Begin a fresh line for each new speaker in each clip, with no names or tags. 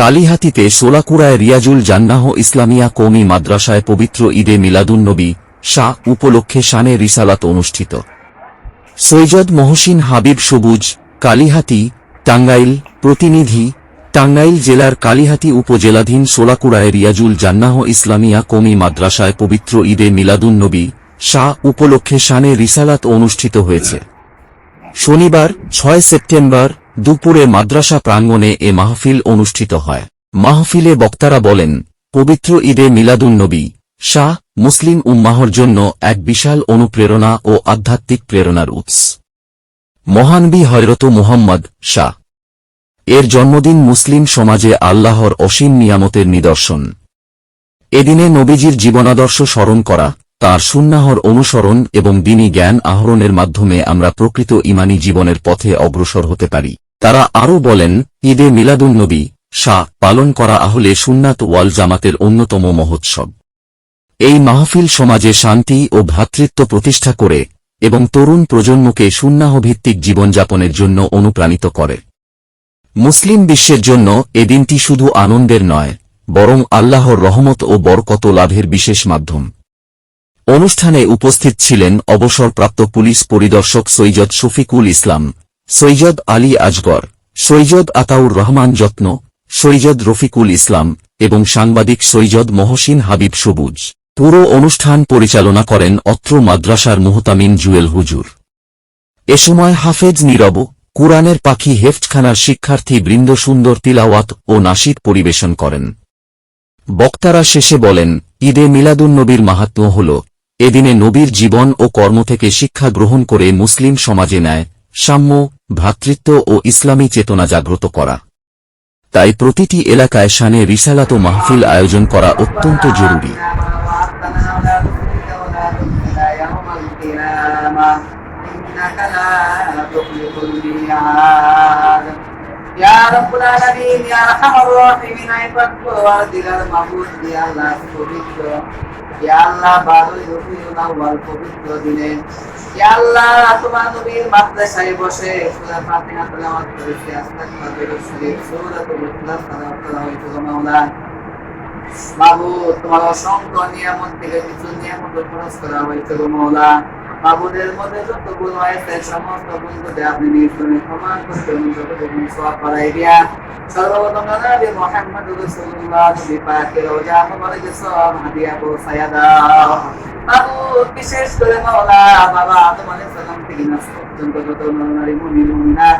কালিহাতিতে সোলাকুড়ায় রিয়াজুল জান্নাহ ইসলামিয়া কৌমি মাদ্রাসায় পবিত্র ঈদে মিলাদুন্নবী শাহ উপলক্ষে শানে রিসালাত অনুষ্ঠিত। সৈয়দ মহসিন হাবিব সবুজ, কালিহাতি, টাঙ্গাইল প্রতিনিধি, টাঙ্গাইল জেলার কালিহাতি উপজেলাধীন সোলাকুড়ায় রিয়াজুল জান্নাহ ইসলামিয়া কৌমি মাদ্রাসায় পবিত্র ঈদে মিলাদুন্নবী শাহ উপলক্ষে শানে রিসালাত অনুষ্ঠিত হয়েছে। শনিবার, ছয় সেপ্টেম্বর দুপুরে মাদ্রাসা প্রাঙ্গণে এ মাহফিল অনুষ্ঠিত হয়। মাহফিলে বক্তারা বলেন, পবিত্র ঈদে মিলাদুন্নবী শাহ মুসলিম উম্মাহর জন্য এক বিশাল অনুপ্রেরণা ও আধ্যাত্মিক প্রেরণার উৎস। মহানবী হয়রত মুহাম্মদ শাহ। এর জন্মদিন মুসলিম সমাজে আল্লাহর অসীম নিয়ামতের নিদর্শন। এদিনে নবীজির জীবনাদর্শ স্মরণ করা, তার সুন্নাহর অনুসরণ এবং দিনী জ্ঞান আহরণের মাধ্যমে আমরা প্রকৃত ইমানি জীবনের পথে অগ্রসর হতে পারি। তারা আরও বলেন, ঈদে মিলাদুন্নবী শাহ, পালন করা আহলে সুন্নাত ওয়াল জামাতের অন্যতম মহোৎসব। এই মাহফিল সমাজে শান্তি ও ভ্রাতৃত্ব প্রতিষ্ঠা করে এবং তরুণ প্রজন্মকে সুন্নাহভিত্তিক জীবনযাপনের জন্য অনুপ্রাণিত করে। মুসলিম বিশ্বের জন্য এ দিনটি শুধু আনন্দের নয়, বরং আল্লাহর রহমত ও বরকত লাভের বিশেষ মাধ্যম। অনুষ্ঠানে উপস্থিত ছিলেন অবসরপ্রাপ্ত পুলিশ পরিদর্শক সৈয়দ শফিকুল ইসলাম সৈয়দ আলী আজগর, সৈয়দ আতাউর রহমান যত্ন, সৈয়দ রফিকুল ইসলাম এবং সাংবাদিক সৈয়দ মহসিন হাবিব সবুজ। পুরো অনুষ্ঠান পরিচালনা করেন অত্র মাদ্রাসার মুহতামিন জুয়েল হুজুর। এ সময় হাফেজ নীরব, কুরআনের পাখি হেফটখানার শিক্ষার্থী বৃন্দ সুন্দর তিলাওয়াত ও নাশিদ পরিবেশন করেন। বক্তারা শেষে বলেন, ঈদে মিলাদুন্নবীর মাহাত্ম্য হল এদিনে নবীর জীবন ও কর্ম থেকে শিক্ষা গ্রহণ করে মুসলিম সমাজে নেয় সাম্য ভ্রাতৃত্ব ও ইসলামী চেতনা জাগ্রত করা তাই প্রতিটি এলাকায় শানে রিসালাত ও মাহফিল আয়োজন করা অত্যন্ত জরুরি
يا رب العالمين يا ارحم الراحمين عباد দিলার মাহবুব ইয়া আল্লাহ পবিত্র ইয়া আল্লাহ তোমার অসংখ্য নিয়ামত থেকে কিছু নিয়ামত খরচ করা হয়েছে গো মাহবুদের মধ্যে যত গুণ হয়েছে সমস্ত গুণগুলো আপনি নির্জনে ক্ষমা করবেন যত গুণ সব করাই দিয়া সর্বপ্রথম নবী মুহাম্মদ রাসূলুল্লাহ নবী পাকের রোজা মোবারকে সব হাদিয়া পৌঁছায়া দাও। মাহবুব বিশেষ করে মাওলা, বাবা আলাইহিস সালাম থেকে নাস পর্যন্ত যত নারী মুমিন, মুমিনাত,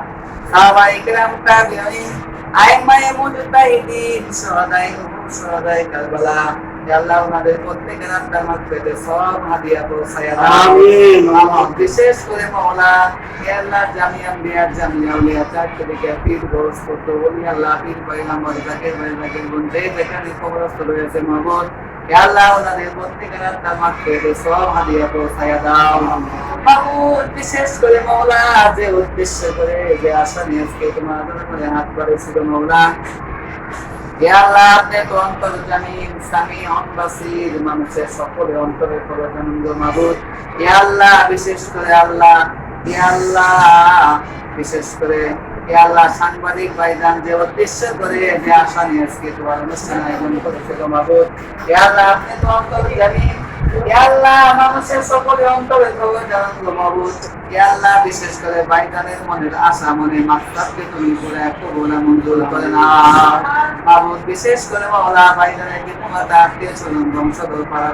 সাহাবায়ে কেরাম, তাবিঈন, আইমায়ে মুজতাহিদিন, সহাদায়ে সহাদায়ে কারবালা আল্লাহ ওনাদের প্রত্যেকের আত্মার মাঝখানে সব হাদিয়া পৌঁছায়া
আমিন।
আমিন বিশেষ করে মাওলা হে আল্লাহ জামিয়া বিয়ার জামিয়া উলিয়া চারটে থেকে পীর গোস করতে বলি আল্লাহ পীর পয়গাম্বর জাকির ভাই জাকির বোন যে যেখানে খবরস্থ রয়েছে মাহবুব আল্লাহ ওনাদের প্রত্যেকের আত্মার মাঝখানে সব হাদিয়া পৌঁছায়া দাও মাহবুব বিশেষ করে মাওলা যে উদ্দেশ্য করে যে আশা নিয়ে আজকে তোমার হাত বাড়িয়েছিল মাওলা হে আল্লাহ, আপনি তো অন্তর জামিন সামি অনবাসির মানুষের সকলে অন্তরে পরমানন্দ মাবুদ। হে আল্লাহ, বিশেষ করে আল্লাহ, হে আল্লাহ, বিশেষ করে হে আল্লাহ, সাংবাদিক ভাইজান যে উদ্দেশ্য করে যে আশা আজকে তোমার অনুষ্ঠানে আয়োজন করেছিল মাবুদ। হে আল্লাহ, আপনি তো অন্তর জামিন হে আল্লাহ মানুষের সকলে অন্তরে খবর জানান মাবুদ আল্লাহ বিশেষ করে ভাইজানের মনের আশা মনে মাকসাদকে তুমি করে কবুলা মঞ্জুর করে না। মাহবুব বিশেষ করে মাওলা ভাইজানের তোমার আত্মীয় স্বজন, বংশধর, পাড়া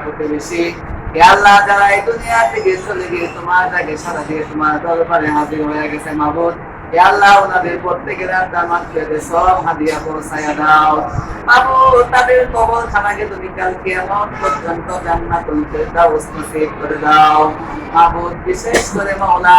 হে আল্লাহ যারা এই দুনিয়া থেকে চলে গিয়ে তোমার আগে সারা দিয়ে তোমার দরবারে হাজির হয়ে গেছে হে আল্লাহ ওনাদের প্রত্যেকের আত্মার মাঝখানে সব হাদিয়া পৌঁছায়া দাও। বাবু, তাদের কবর খানাকে তুমি কালকে এমন পর্যন্ত জান্নাতুল ফেরদাউস নসিব করে দাও। মাহবুব বিশেষ করে মাওলা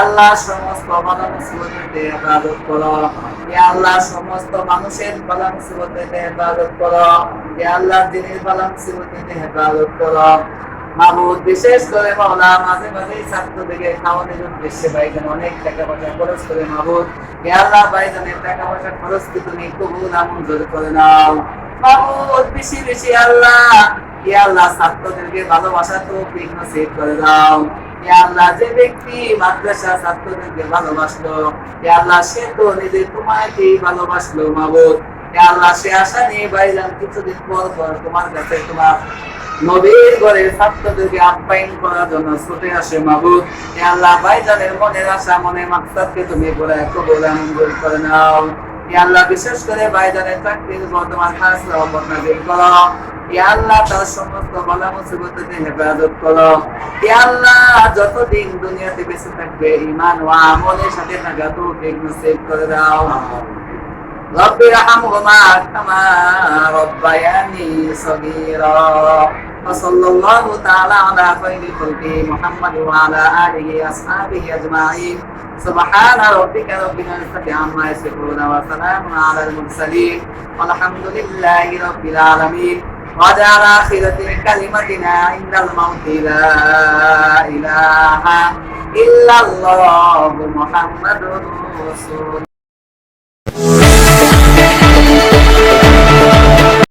আল্লাহ, সমস্ত আল্লাহ, সমস্ত মানুষের হেফাজত করো। আল্লাহ, দিনের হেফাজত করো। বিশেষ করে মাওলা, মাঝে মাঝে খাওয়ানোর উদ্দেশ্যে ভাইজান। অনেক টাকা পয়সা খরচ করে হে আল্লাহ, ভাইজানের টাকা পয়সা খরচ কি তুমি কবুল আমঞ্জুর করে নাও। বেশি বেশি, আল্লাহ। হে আল্লাহ, ছাত্রদেরকে ভালোবাসা তো বিঘ্ন সেভ করে দাও। আল্লাহ যে ব্যক্তি মাদ্রাসা ছাত্রদেরকে ভালোবাসলো আল্লাহ সে তো নিজের তোমাকেই ভালোবাসলো হে আল্লাহ সে আশা নিয়ে ভাইজান কিছুদিন পর পর তোমার কাছে তোমার নবীর ঘরে ছাত্রদেরকে আপ্যায়ন করার জন্য ছুটে আসে হে আল্লাহ ভাইজানের মনের আশা মনে মাকসাদকে তুমি বলে কবুল মঞ্জুর করে নাও। আল্লাহ বিশেষ করে ভাইজানের চাকরির বর্তমান খাস রহমত করো। আল্লাহ তার সমস্ত বালা মুসিবত থেকে হেফাজত করো হে আল্লাহ যতদিন দুনিয়াতে বেঁচে থাকবে ইমান ও আমলের সাথে থাকা তো নসিব করে দাও رب ارحمهما كما ربياني صغيرا وصلى الله تعالى على خير خلقه محمد وعلى اله واصحابه اجمعين سبحان ربك رب العزه عما يصفون وسلام على المرسلين والحمد لله رب العالمين وجعل آخرة كلمتنا عند الموت لا إله إلا الله محمد رسول